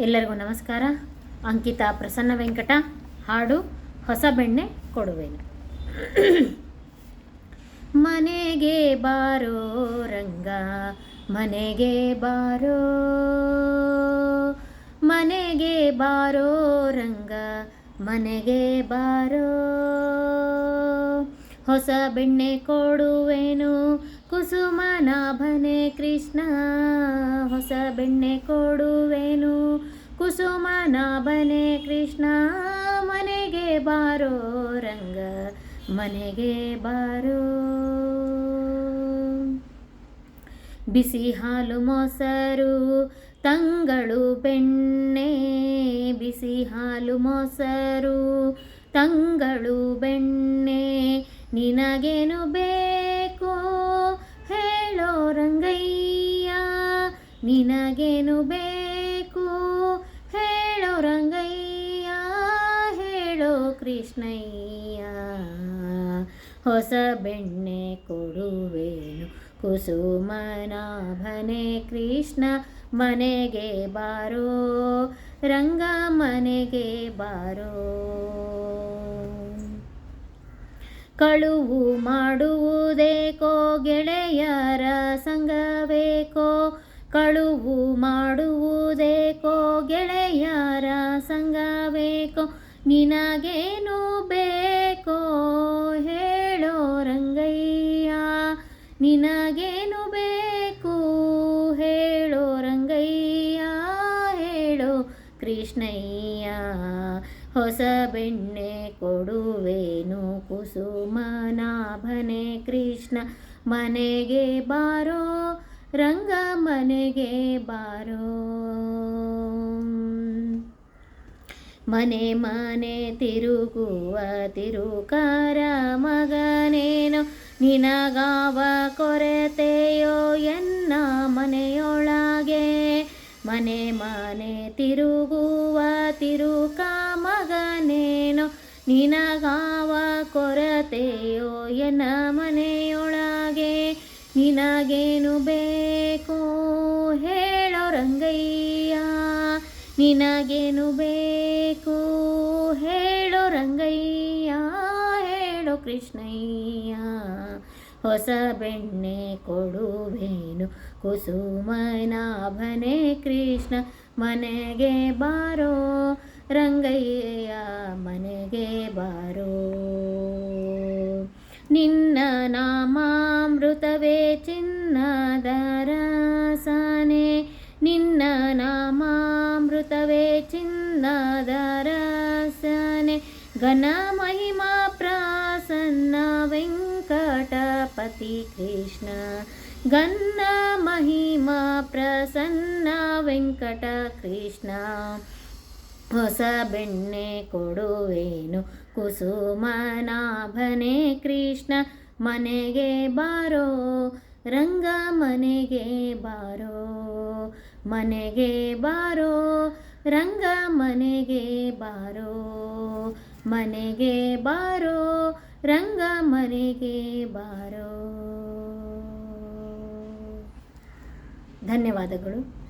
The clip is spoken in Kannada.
ಎಲ್ಲರಿಗೂ ನಮಸ್ಕಾರ. ಅಂಕಿತಾ ಪ್ರಸನ್ನ ವೆಂಕಟ, ಹಾಡು ಹೊಸ ಬೆಣ್ಣೆ ಕೊಡುವೆನು. ಮನೆಗೆ ಬಾರೋ ರಂಗ, ಮನೆಗೆ ಬಾರೋ ಮನೆಗೆ ಬಾರೋ ರಂಗ, ಮನೆಗೆ ಬಾರೋ. ಹೊಸ ಬೆಣ್ಣೆ ಕೊಡುವೆನು, ಕುಸುಮನಾಭನೇ ಕೃಷ್ಣ. ಹೊಸ ಬೆಣ್ಣೆ ಕೊಡುವೆನು, ಕುಸುಮನಾಭನೆ ಕೃಷ್ಣ. ಮನೆಗೆ ಬಾರೋ ರಂಗ, ಮನೆಗೆ ಬಾರೋ. ಬಿಸಿ ಹಾಲು ಮೊಸರು, ತಂಗಳು ಬೆಣ್ಣೆ. ಬಿಸಿ ಹಾಲು ಮೊಸರು, ತಂಗಳು ಬೆಣ್ಣೆ. ನಿನಗೇನು ಬೇಕು? ಹೇಳೋ ರಂಗಯ್ಯ, ನಿನಗೇನು ಬೇಕು? ಹೇಳೋ ರಂಗಯ್ಯ, ಹೇಳೋ ಕೃಷ್ಣಯ್ಯ. ಹೊಸ ಬೆಣ್ಣೆ ಕೊಡುವೇನು, ಕುಸುಮನಾಭನೆ ಕೃಷ್ಣ ಮನೆಗೆ ಬಾರೋ, ರಂಗ ಮನೆಗೆ ಬಾರೋ. ಕಳುವು ಮಾಡುವುದೇಕೋ ಗೆಳೆಯರ ಸಂಗವೇಕೋ ಕಳುವು ಮಾಡುವುದೇಕೋ ಗೆಳೆಯರ ಸಂಗವೇಕೋ ನಿನಗೇನು ಬೇಕೋ ಹೇಳೋ ರಂಗಯ್ಯ ನಿನಗೇನು ಬೇಕು ಕೃಷ್ಣಯ್ಯ, ಹೊಸ ಬೆಣ್ಣೆ ಕೊಡುವೇನು, ಕುಸುಮನಾಭನೆ ಕೃಷ್ಣ, ಮನೆಗೆ ಬಾರೋ, ರಂಗ ಮನೆಗೆ ಬಾರೋ. ಮನೆ ಮನೆ ತಿರುಗುವ ತಿರುಕಾರ, ಮಗನೇನೋ ನಿನಗಾವ ಕೊರತೆಯೋ, ಎನ್ನ ಮನೆಯೊಳಗೆ ಮನೆ ಮನೆ ತಿರುಗುವ ತಿರುಕ ಮಗನೇನೋ ನಿನಗಾವ ಕೊರತೆಯೋ ಎನ್ನ ಮನೆಯೊಳಗೆ ನಿನಗೇನು ಬೇಕೋ ಹೇಳೋ ರಂಗಯ್ಯ. ನಿನಗೇನು ಬೇಕು ಹೇಳೋ ರಂಗಯ್ಯ, ಹೇಳೋ ಕೃಷ್ಣಯ್ಯ. ಹೊಸ ಬೆಣ್ಣೆ ಕೊಡುವೇನು. ಕುಸುಮನಾಭನೆ ಕೃಷ್ಣ, ಮನೆಗೆ ಬಾರೋ. ರಂಗಯ್ಯ ಮನೆಗೆ ಬಾರೋ. ನಿನ್ನ ನಾಮಾಮೃತವೇ ಚಿನ್ನದ ರಸನೆ ನಿನ್ನ ನಾಮಾಮೃತವೇ ಚಿನ್ನದ ರಸನೆ ಘನ ಮಹಿಮಾ ಪ್ರಾಸನ್ನ ವೆಂಕಟಪತಿ ಕೃಷ್ಣ. ಗನ್ನ ಮಹಿಮಾ ಪ್ರಸನ್ನ ವೆಂಕಟ ಕೃಷ್ಣ. ಹೊಸ ಬೆಣ್ಣೆ ಕೊಡುವೇನು ಕುಸುಮನಾಭನೆ ಕೃಷ್ಣ. ಮನೆಗೆ ಬಾರೋ, ರಂಗ ಮನೆಗೆ ಬಾರೋ. ಮನೆಗೆ ಬಾರೋ, ರಂಗ ಮನೆಗೆ ಬಾರೋ. ಮನೆಗೆ ಬಾರೋ, ರಂಗ ಮನೆಗೆ ಬಾರೋ. ಧನ್ಯವಾದಗಳು.